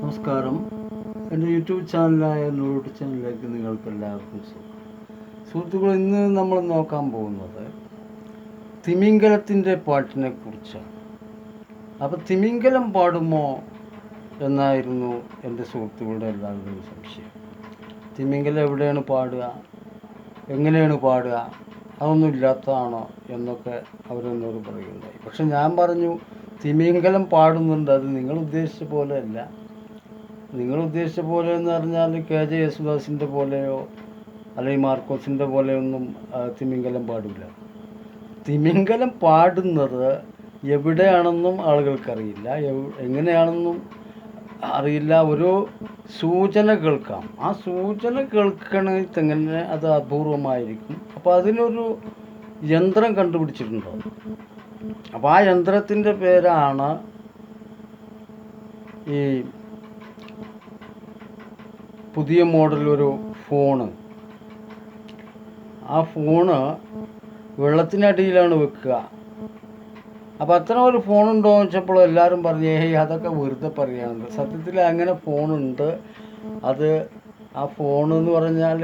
നമസ്കാരം. എന്റെ YouTube ചാനലായ not ചാനലിലേക്ക് നിങ്ങൾക്ക് എല്ലാവർക്കും സുഹൃത്തുക്കൾ ഇന്ന് നമ്മൾ നോക്കാൻ പോകുന്നത് തിമിംഗലത്തിന്റെ പാട്ടിനെ കുറിച്ചാണ് അപ്പോൾ തിമിംഗലം പാടുമോ എന്നായിരുന്നു എന്റെ സുഹൃത്തുക്കളുടെ എല്ലാവരുടെയും സംശയം. തിമിംഗലം എവിടെയാണ് പാടുക? എങ്ങനെയാണ് പാടുക? അതൊന്നും ഇല്ലാത്തതാണോ എന്നൊക്കെ അവരെന്നോട് പറയുകയുണ്ടായി. പക്ഷെ ഞാൻ പറഞ്ഞു തിമിംഗലം പാടുന്നുണ്ട്. അത് നിങ്ങൾ ഉദ്ദേശിച്ച പോലെ അല്ല നിങ്ങൾ ഉദ്ദേശിച്ച പോലെ എന്ന് പറഞ്ഞാൽ കെ ജെ യേശുദാസിന്റെ പോലെയോ അല്ലെങ്കിൽ മാർക്കോസിന്റെ പോലെയൊന്നും തിമിംഗലം പാടില്ല. തിമിംഗലം പാടുന്നത് എവിടെയാണെന്നും ആളുകൾക്കറിയില്ല. എങ്ങനെയാണെന്നും അറിയില്ല. ഒരു സൂചന കേൾക്കാം ആ സൂചന കേൾക്കണമെങ്കിൽ തന്നെ അത് അപൂർവമായിരിക്കും. അപ്പോൾ അതിനൊരു യന്ത്രം കണ്ടുപിടിച്ചിട്ടുണ്ടോ? അപ്പോൾ ആ യന്ത്രത്തിന്റെ പേരാണ് ഈ പുതിയ മോഡൽ ഒരു ഫോണ്. ആ ഫോണ് വെള്ളത്തിനടിയിലാണ് വെക്കുക. അപ്പം അത്ര ഒരു ഫോണുണ്ടോ എന്ന് വെച്ചപ്പോൾ എല്ലാവരും പറഞ്ഞു ഏയ് അതൊക്കെ വെറുതെ പറയാണ് സത്യത്തിൽ അങ്ങനെ ഫോണുണ്ട്. അത് ആ ഫോൺ എന്ന് പറഞ്ഞാൽ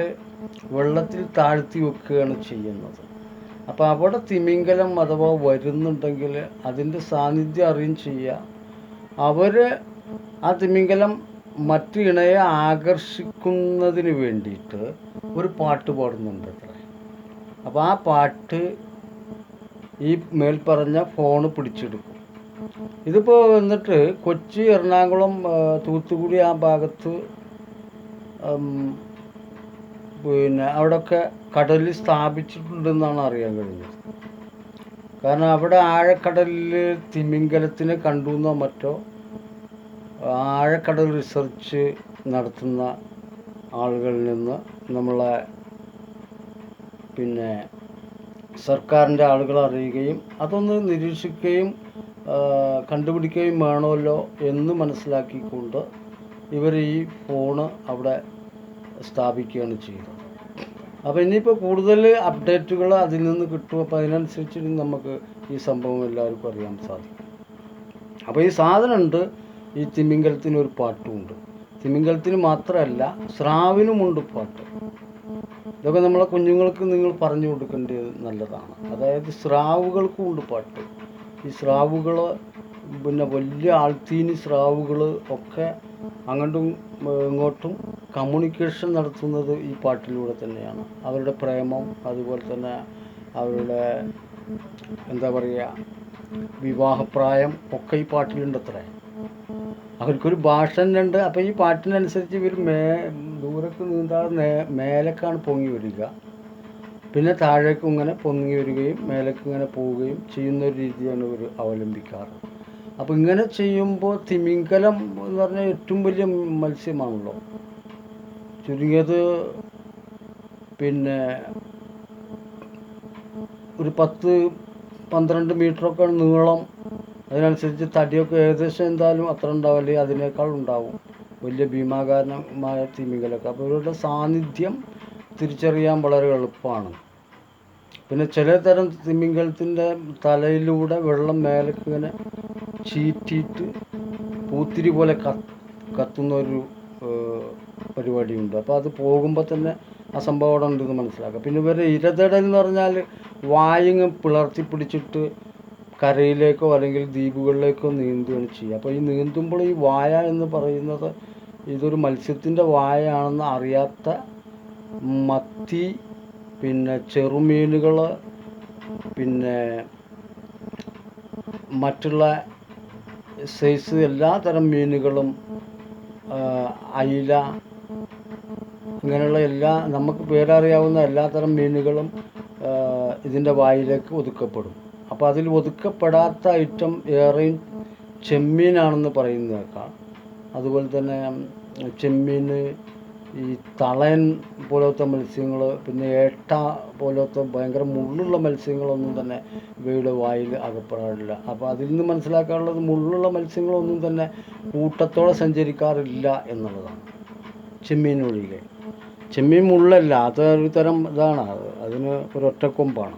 വെള്ളത്തിൽ താഴ്ത്തി വെക്കുകയാണ് ചെയ്യുന്നത്. അപ്പോൾ അവിടെ തിമിംഗലം അഥവാ വരുന്നുണ്ടെങ്കിൽ അതിന്റെ സാന്നിധ്യം അറിയും ചെയ്യുക അവർ ആ തിമിംഗലം മറ്റു ഇണയെ ആകർഷിക്കുന്നതിന് വേണ്ടിയിട്ട് ഒരു പാട്ട് പാടുന്നുണ്ട് അത്ര. അപ്പോൾ ആ പാട്ട് ഈ മേൽപ്പറഞ്ഞ ഫോണ് പിടിച്ചെടുക്കും. ഇതിപ്പോൾ എന്നിട്ട് കൊച്ചി എറണാകുളം തൂത്തുക്കുടി ആ ഭാഗത്ത് പിന്നെ അവിടെയൊക്കെ കടലിൽ സ്ഥാപിച്ചിട്ടുണ്ടെന്നാണ് അറിയാൻ കഴിഞ്ഞത്. കാരണം അവിടെ ആഴക്കടലിൽ തിമിംഗലത്തിനെ കണ്ടു എന്നോ മറ്റോ ആഴക്കടൽ റിസർച്ച് നടത്തുന്ന ആളുകളിൽ നിന്ന് നമ്മളെ പിന്നെ സർക്കാരിന്റെ ആളുകൾ അറിയുകയും അതൊന്ന് നിരീക്ഷിക്കുകയും കണ്ടുപിടിക്കുകയും വേണമല്ലോ എന്ന് മനസ്സിലാക്കിക്കൊണ്ട് ഇവർ ഈ ഫോണ് അവിടെ സ്ഥാപിക്കുകയാണ് ചെയ്തത്. അപ്പോൾ ഇനിയിപ്പോൾ കൂടുതൽ അപ്ഡേറ്റുകൾ അതിൽ നിന്ന് കിട്ടും അപ്പോൾ അതിനനുസരിച്ച് നമുക്ക് ഈ സംഭവം എല്ലാവർക്കും അറിയാൻ സാധിക്കും. അപ്പോൾ ഈ സാധനമുണ്ട്. ഈ തിമിംഗലത്തിന് ഒരു പാട്ടുമുണ്ട്. തിമിംഗലത്തിന് മാത്രമല്ല സ്രാവിനുമുണ്ട് പാട്ട്. ഇതൊക്കെ നമ്മളെ കുഞ്ഞുങ്ങൾക്ക് നിങ്ങൾ പറഞ്ഞു കൊടുക്കേണ്ടത് നല്ലതാണ്. അതായത് സ്രാവുകൾക്കും ഉണ്ട് പാട്ട്. ഈ സ്രാവുകൾ പിന്നെ വലിയ ആൾത്തീനി സ്രാവുകൾ ഒക്കെ അങ്ങോട്ടും ഇങ്ങോട്ടും കമ്മ്യൂണിക്കേഷൻ നടത്തുന്നത് ഈ പാട്ടിലൂടെ തന്നെയാണ്. അവരുടെ പ്രേമം അതുപോലെ തന്നെ അവരുടെ എന്താ പറയുക വിവാഹപ്രായം ഒക്കെ ഈ പാട്ടിലുണ്ട് അത്രേ അവർക്കൊരു ഭാഷ തന്നെ ഉണ്ട് അപ്പോൾ ഈ പാട്ടിനനുസരിച്ച് ഇവർ മേ ദൂരക്ക് നീന്താതെ നേ മേലേക്കാണ് പൊങ്ങി വരിക. പിന്നെ താഴേക്കും ഇങ്ങനെ പൊങ്ങി വരികയും മേലേക്ക് ഇങ്ങനെ പോവുകയും ചെയ്യുന്ന ഒരു രീതിയാണ് ഇവർ അവലംബിക്കാറ്. അപ്പോൾ ഇങ്ങനെ ചെയ്യുമ്പോൾ തിമിംഗലം എന്ന് പറഞ്ഞാൽ ഏറ്റവും വലിയ മത്സ്യമാണല്ലോ. ചുരുങ്ങിയത് പിന്നെ ഒരു പത്ത് പന്ത്രണ്ട് മീറ്ററൊക്കെ നീളം. അതിനനുസരിച്ച് തടിയൊക്കെ ഏകദേശം എന്തായാലും അത്ര ഉണ്ടാവില്ല. അതിനേക്കാൾ ഉണ്ടാവും. വലിയ ഭീമാകാരമായ തിമിംഗലൊക്കെ അപ്പോൾ ഇവരുടെ സാന്നിധ്യം തിരിച്ചറിയാൻ വളരെ എളുപ്പമാണ്. പിന്നെ ചില തരം തിമിംഗലത്തിന്റെ തലയിലൂടെ വെള്ളം മേലേക്ക് ഇങ്ങനെ ചീറ്റിയിട്ട് പൂത്തിരി പോലെ കത്ത് കത്തുന്ന ഒരു പരിപാടിയുണ്ട്. അപ്പോൾ അത് പോകുമ്പോൾ തന്നെ ആ സംഭവം അവിടെ ഉണ്ടെന്ന് മനസ്സിലാക്കുക പിന്നെ ഇവരുടെ ഇരതടൽ എന്ന് പറഞ്ഞാൽ വായങ്ങ് പിളർത്തി പിടിച്ചിട്ട് കരയിലേക്കോ അല്ലെങ്കിൽ ദ്വീപുകളിലേക്കോ നീന്തുകയാണ് ചെയ്യുക. അപ്പോൾ ഈ നീന്തുമ്പോൾ ഈ വായ എന്ന് പറയുന്നത് ഇതൊരു മത്സ്യത്തിന്റെ വായയാണെന്ന് അറിയാത്ത മത്തി പിന്നെ ചെറുമീനുകൾ പിന്നെ മറ്റുള്ള സൈസ് എല്ലാ തരം മീനുകളും അയില അങ്ങനെയുള്ള എല്ലാ നമുക്ക് പേരറിയാവുന്ന എല്ലാ തരം മീനുകളും ഇതിന്റെ വായിലേക്ക് ഒതുക്കപ്പെടും. അപ്പോൾ അതിൽ ഒതുക്കപ്പെടാത്ത ഐറ്റം ഏറെയും ചെമ്മീനാണെന്ന് പറയുന്നത് അതുപോലെ തന്നെ ചെമ്മീൻ ഈ തളയൻ പോലത്തെ മത്സ്യങ്ങൾ പിന്നെ ഏട്ട പോലത്തെ ഭയങ്കര മുള്ളുള്ള മത്സ്യങ്ങളൊന്നും തന്നെ ഇവയുടെ വായിൽ അകപ്പെടാറില്ല. അപ്പോൾ അതിൽ നിന്ന് മനസ്സിലാക്കാനുള്ളത് മുള്ളുള്ള മത്സ്യങ്ങളൊന്നും തന്നെ കൂട്ടത്തോടെ സഞ്ചരിക്കാറില്ല എന്നുള്ളതാണ്. ചെമ്മീൻ ഒഴികെ ചെമ്മീൻ മുള്ളല്ല അത് ഒരു തരം ഇതാണ്. അത് അതിന് ഒരു ഒറ്റക്കൊമ്പാണ്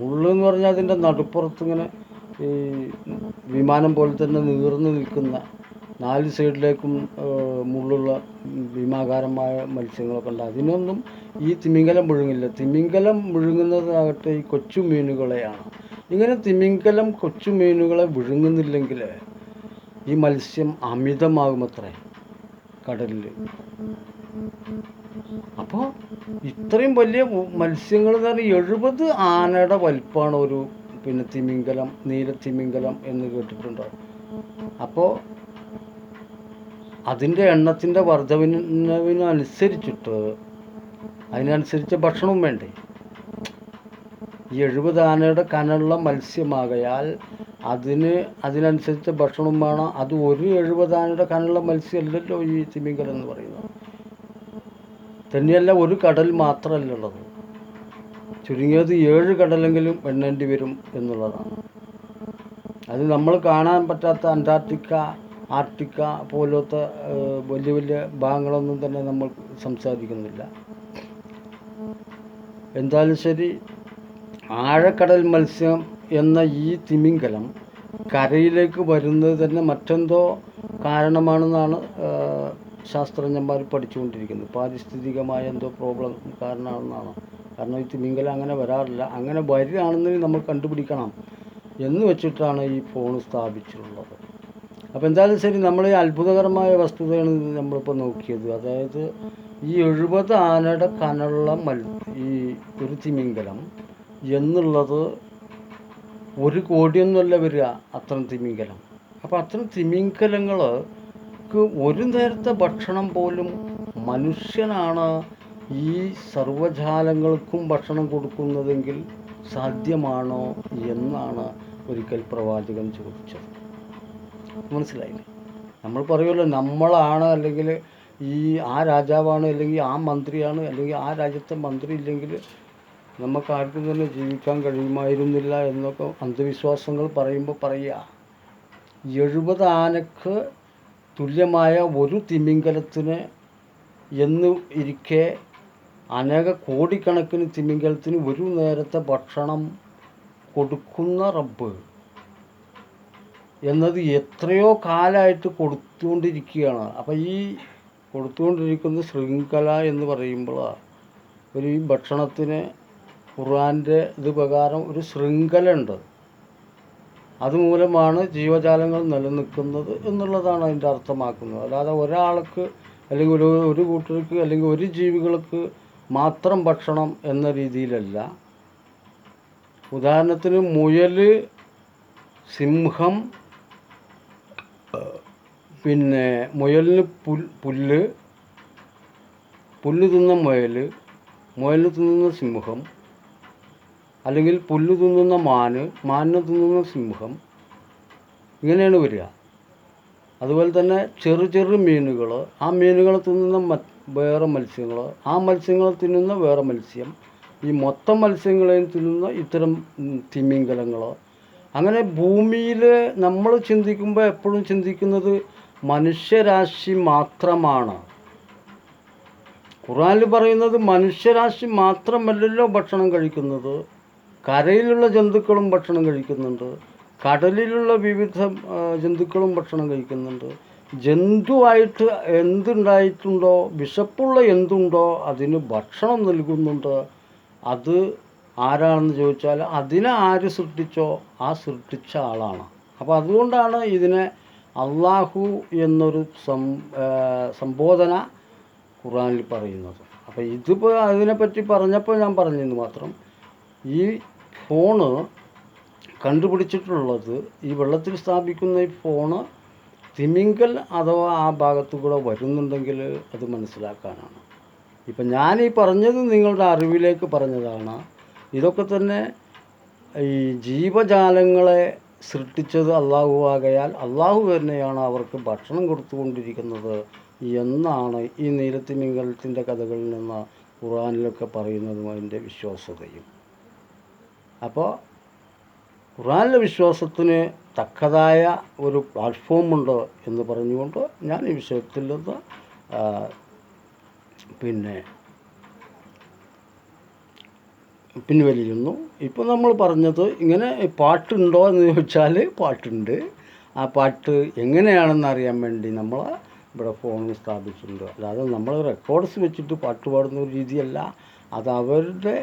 മുള്ള് എന്ന് പറഞ്ഞാൽ അതിന്റെ നടുപ്പുറത്ത് ഇങ്ങനെ ഈ വിമാനം പോലെ തന്നെ നീർന്ന് നിൽക്കുന്ന നാല് സൈഡിലേക്കും മുള്ളുള്ള ഭീമാകാരമായ മത്സ്യങ്ങളൊക്കെ ഉണ്ട്. അതിനൊന്നും ഈ തിമിംഗലം മുഴുങ്ങില്ല തിമിംഗലം മുഴുങ്ങുന്നതാകട്ടെ ഈ കൊച്ചു മീനുകളെയാണ്. ഇങ്ങനെ തിമിംഗലം കൊച്ചു മീനുകളെ വിഴുങ്ങുന്നില്ലെങ്കിൽ ഈ മത്സ്യം അമിതമാകുമത്രേ കടലിൽ അപ്പോൾ ഇത്രയും വലിയ മത്സ്യങ്ങൾ എന്ന് പറഞ്ഞാൽ എഴുപത് ആനയുടെ വലിപ്പമാണ് ഒരു പിന്നെ തിമിംഗലം നീല തിമിംഗലം എന്ന് കേട്ടിട്ടുണ്ടോ? അപ്പോൾ അതിന്റെ എണ്ണത്തിന്റെ വർധവിനനുസരിച്ചിട്ട് അതിനനുസരിച്ച് ഭക്ഷണവും വേണ്ടേ? ഈ എഴുപത് ആനയുടെ കനുള്ള മത്സ്യമാകയാൽ അതിന് അതിനനുസരിച്ച് ഭക്ഷണം വേണം. അത് ഒരു എഴുപത് ആനയുടെ കനുള്ള മത്സ്യമല്ലല്ലോ ഈ തിമിങ്കൽ എന്ന് പറയുന്നത്. തന്നെയല്ല ഒരു കടൽ മാത്രമല്ല ഉള്ളത്. ചുരുങ്ങിയത് ഏഴ് കടലെങ്കിലും എണ്ണേണ്ടി വരും എന്നുള്ളതാണ്. അത് നമ്മൾ കാണാൻ പറ്റാത്ത അന്റാർട്ടിക്ക ആർട്ടിക്ക പോലത്തെ വലിയ വലിയ ഭാഗങ്ങളൊന്നും തന്നെ നമ്മൾ സംസാരിക്കുന്നില്ല. എന്തായാലും ശരി ആഴക്കടൽ മത്സ്യം എന്ന ഈ തിമിംഗലം കരയിലേക്ക് വരുന്നത് തന്നെ മറ്റെന്തോ കാരണമാണെന്നാണ് ശാസ്ത്രജ്ഞന്മാർ പഠിച്ചുകൊണ്ടിരിക്കുന്നത്. പാരിസ്ഥിതികമായ എന്തോ പ്രോബ്ലം കാരണമാണെന്നാണ്. കാരണം ഈ തിമിംഗലം അങ്ങനെ വരാറില്ല. അങ്ങനെ വരികയാണെന്ന് നമ്മൾ കണ്ടുപിടിക്കണം എന്ന് വെച്ചിട്ടാണ് ഈ ഫോൺ സ്ഥാപിച്ചിട്ടുള്ളത്. അപ്പോൾ എന്തായാലും ശരി നമ്മൾ ഈ അത്ഭുതകരമായ വസ്തുതയാണ് നമ്മളിപ്പോൾ നോക്കിയത്. അതായത് ഈ എഴുപത് ആനയുടെ കനുള്ള മൽ ഈ ഒരു എന്നുള്ളത് ഒരു കോടിയൊന്നുമല്ല വരിക അത്തരം തിമിംഗലം. അപ്പോൾ അത്തരം തിമിംഗലങ്ങൾക്ക് ഒരു നേരത്തെ ഭക്ഷണം പോലും മനുഷ്യനാണ് ഈ സർവജാലങ്ങൾക്കും ഭക്ഷണം കൊടുക്കുന്നതെങ്കിൽ സാധ്യമാണോ എന്നാണ് ഒരിക്കൽ പ്രവാചകൻ ചോദിച്ചത്. മനസ്സിലായില്ലേ നമ്മൾ പറയുമല്ലോ നമ്മളാണ് അല്ലെങ്കിൽ ഈ ആ രാജാവാണ് അല്ലെങ്കിൽ ആ മന്ത്രിയാണ് അല്ലെങ്കിൽ ആ രാജ്യത്തെ മന്ത്രി ഇല്ലെങ്കിൽ നമുക്ക് ആർക്കും തന്നെ ജീവിക്കാൻ കഴിയുമായിരുന്നില്ല എന്നൊക്കെ അന്ധവിശ്വാസങ്ങൾ പറയുമ്പോൾ പറയുക. എഴുപത് ആനക്ക് തുല്യമായ ഒരു തിമിംഗലത്തിന് എന്ന് ഇരിക്കെ അനേക കോടിക്കണക്കിന് തിമിംഗലത്തിന് ഒരു നേരത്തെ ഭക്ഷണം കൊടുക്കുന്ന റബ്ബ്. എന്നത് എത്രയോ കാലമായിട്ട് കൊടുത്തുകൊണ്ടിരിക്കുകയാണ്. അപ്പം ഈ കൊടുത്തുകൊണ്ടിരിക്കുന്ന ശൃംഖല എന്ന് പറയുമ്പോൾ ഒരു ഈ ഭക്ഷണത്തിന് ഖുർആന്റെ ഇത് പ്രകാരം ഒരു ശൃംഖല ഉണ്ട് അതുമൂലമാണ് ജീവജാലങ്ങൾ നിലനിൽക്കുന്നത് എന്നുള്ളതാണ് അതിന്റെ അർത്ഥമാക്കുന്നത്. അല്ലാതെ ഒരാൾക്ക് അല്ലെങ്കിൽ ഒരു ഒരു കൂട്ടർക്ക് അല്ലെങ്കിൽ ഒരു ജീവികൾക്ക് മാത്രം ഭക്ഷണം എന്ന രീതിയിലല്ല. ഉദാഹരണത്തിന് മുയൽ സിംഹം പിന്നെ മുയലിന് പുല്ല് പുല്ല് തിന്ന മുയൽ മുയൽ തിന്നുന്ന സിംഹം അല്ലെങ്കിൽ പുല്ല് തിന്നുന്ന മാന് മാനിനെ തിന്നുന്ന സിംഹം ഇങ്ങനെയാണ് വരിക. അതുപോലെ തന്നെ ചെറു ചെറു മീനുകൾ ആ മീനുകൾ തിന്നുന്ന വേറെ മത്സ്യങ്ങൾ ആ മത്സ്യങ്ങൾ തിന്നുന്ന വേറെ മത്സ്യം ഈ മൊത്തം മത്സ്യങ്ങളെയും തിന്നുന്ന ഇത്തരം തിമിംഗലങ്ങൾ അങ്ങനെ ഭൂമിയിൽ നമ്മൾ ചിന്തിക്കുമ്പോൾ എപ്പോഴും ചിന്തിക്കുന്നത് മനുഷ്യരാശി മാത്രമാണ്. ഖുറാനിൽ പറയുന്നത് മനുഷ്യരാശി മാത്രമല്ലല്ലോ ഭക്ഷണം കഴിക്കുന്നത്. കരയിലുള്ള ജന്തുക്കളും ഭക്ഷണം കഴിക്കുന്നുണ്ട്. കടലിലുള്ള വിവിധ ജന്തുക്കളും ഭക്ഷണം കഴിക്കുന്നുണ്ട്. ജന്തുവായിട്ട് എന്തുണ്ടായിട്ടുണ്ടോ വിശപ്പുള്ള എന്തുണ്ടോ അതിന് ഭക്ഷണം നൽകുന്നുണ്ട്. അത് ആരാണെന്ന് ചോദിച്ചാൽ അതിനെ ആര് സൃഷ്ടിച്ചോ ആ സൃഷ്ടിച്ച ആളാണ്. അപ്പോൾ അതുകൊണ്ടാണ് ഇതിനെ അള്ളാഹു എന്നൊരു സം സംബോധന ഖുറാനിൽ പറയുന്നത്. അപ്പോൾ ഇതിപ്പോൾ അതിനെപ്പറ്റി പറഞ്ഞപ്പോൾ ഞാൻ പറഞ്ഞെന്ന് മാത്രം. ഈ ഫോണ് കണ്ടുപിടിച്ചിട്ടുള്ളത് ഈ വെള്ളത്തിൽ സ്ഥാപിക്കുന്ന ഈ ഫോണ് തിമിങ്കൽ അഥവാ ആ ഭാഗത്തു കൂടെ വരുന്നുണ്ടെങ്കിൽ അത് മനസ്സിലാക്കാനാണ്. ഇപ്പം ഞാൻ ഈ പറഞ്ഞത് നിങ്ങളുടെ അറിവിലേക്ക് പറഞ്ഞതാണ്. ഇതൊക്കെ തന്നെ ഈ ജീവജാലങ്ങളെ സൃഷ്ടിച്ചത് അള്ളാഹു ആകയാൽ അള്ളാഹു തന്നെയാണ് അവർക്ക് ഭക്ഷണം കൊടുത്തുകൊണ്ടിരിക്കുന്നത് എന്നാണ് ഈ നീലത്തിമിംഗലത്തിന്റെ കഥകളിൽ നിന്ന് ഖുറാനിലൊക്കെ പറയുന്നതും അതിന്റെ വിശ്വാസതയും അപ്പോൾ ഖുറാനിലെ വിശ്വാസത്തിന് തക്കതായ ഒരു പ്ലാറ്റ്ഫോമുണ്ട് എന്ന് പറഞ്ഞുകൊണ്ട് ഞാൻ ഈ വിഷയത്തിൽ നിന്ന് പിന്നെ പിൻവലിയുന്നു. ഇപ്പോൾ നമ്മൾ പറഞ്ഞത് ഇങ്ങനെ പാട്ടുണ്ടോ എന്ന് ചോദിച്ചാൽ പാട്ടുണ്ട്. ആ പാട്ട് എങ്ങനെയാണെന്ന് അറിയാൻ വേണ്ടി നമ്മൾ ഇവിടെ ഫോണിൽ സ്ഥാപിച്ചിട്ടുണ്ട്. അല്ലാതെ നമ്മൾ റെക്കോർഡ്സ് വെച്ചിട്ട് പാട്ട് പാടുന്ന ഒരു രീതിയല്ല. അത് അവരുടെ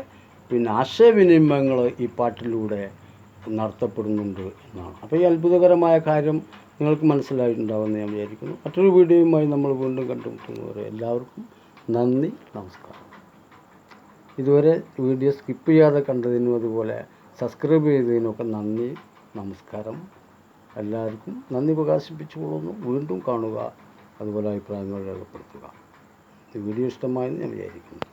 പിന്നെ ആശയവിനിമയങ്ങൾ ഈ പാട്ടിലൂടെ നടത്തപ്പെടുന്നുണ്ട് എന്നാണ്. അപ്പോൾ ഈ അത്ഭുതകരമായ കാര്യം നിങ്ങൾക്ക് മനസ്സിലായിട്ടുണ്ടാവുമെന്ന് ഞാൻ വിചാരിക്കുന്നു. മറ്റൊരു വീഡിയോയുമായി നമ്മൾ വീണ്ടും കണ്ടുമുട്ടുന്നവരെ എല്ലാവർക്കും നന്ദി നമസ്കാരം. ഇതുവരെ വീഡിയോ സ്കിപ്പ് ചെയ്യാതെ കണ്ടതിനും അതുപോലെ സബ്സ്ക്രൈബ് ചെയ്തതിനൊക്കെ നന്ദി നമസ്കാരം. എല്ലാവർക്കും നന്ദി പ്രകാശിപ്പിച്ചുകൊള്ളുന്നു. വീണ്ടും കാണുക. അതുപോലെ അഭിപ്രായങ്ങൾ രേഖപ്പെടുത്തുക. വീഡിയോ ഇഷ്ടമായെന്ന് ഞാൻ വിചാരിക്കുന്നു.